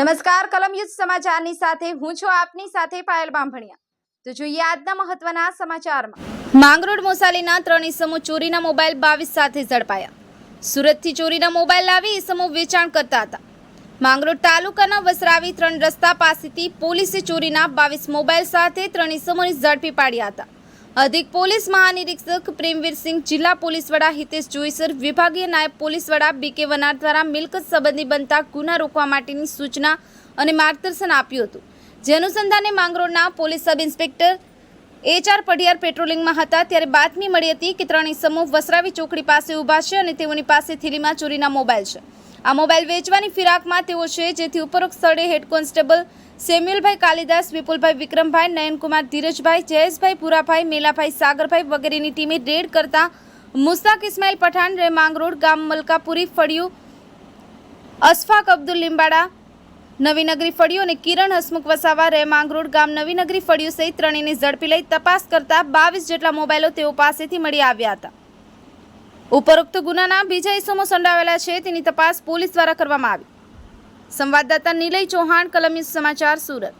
નમસ્કાર કલમયુદ્ધ સમાચારની સાથે હું છું આપની સાથે પાયલ બાંભણિયા. તો જોઈએ આજના મહત્વના સમાચારમાં. માંગરોળ મોસાલીના ત્રણ ઇસમો ચોરીના મોબાઈલ બાવીસ સાથે ઝડપાયા. સુરતથી ચોરીના મોબાઈલ લાવી ઇસમો વેચાણ કરતા હતા. માંગરોળ તાલુકાના વસરાવી ત્રણ રસ્તા પાસેથી પોલીસે ચોરીના બાવીસ મોબાઈલ સાથે ત્રણ ઇસમોને ઝડપી પાડ્યા હતા. અધિક પોલીસ મહાનિરીક્ષક પ્રેમવીરસિંહ જિલ્લા પોલીસ વડા હિતેશ જોઈસર, વિભાગીય નાયબ પોલીસ વડા બીકે વનાર દ્વારા મિલકત સંબંધી બનતા ગુના રોકવા માટેની સૂચના અને માર્ગદર્શન આપ્યું હતું. જે અનુસંધાને માંગરોળના police sub inspector HR Padhiyar પેટ્રોલિંગમાં હતા, ત્યારે બાતમી મળી હતી કે ત્રણ ઇસમો વસરાવી ચોકડી પાસે ઊભા છે અને તેઓની પાસે થેલીમાં ચોરીના મોબાઈલ છે. આ મોબાઈલ વેચવાની ફિરાકમાં તેઓ છે, જેથી ઉપરોક્ત સ્થળે હેડ કોન્સ્ટેબલ સેમ્યુલભાઈ કાલિદાસ, વિપુલભાઈ વિક્રમભાઈ, નયનકુમાર ધીરજભાઈ, જયેશભાઈ પુરાભાઈ, મેલાભાઈ સાગરભાઈ વગેરેની ટીમે રેડ કરતા મુસ્તાક ઇસ્માઇલ પઠાણ રેમાંગરોડ ગામ મલકાપુરી ફળિયું, અશફાક અબ્દુલ લીંબાડા, નવીનગરી ફળિયું અને કિરણ હસમુખ વસાવા રે માંગરોળ ગામ નવીનગરી ફળિયું સહિત ત્રણેયને ઝડપી લઈ તપાસ કરતા બાવીસ જેટલા મોબાઈલો તેઓ પાસેથી મળી આવ્યા હતા. ઉપરોક્ત ગુનાના બીજા ઇસમો સંડાવેલા છે, તેની તપાસ પોલીસ દ્વારા કરવામાં આવી. સંવાદદાતા નિલય ચૌહાણ, કલમી સમાચાર, સુરત.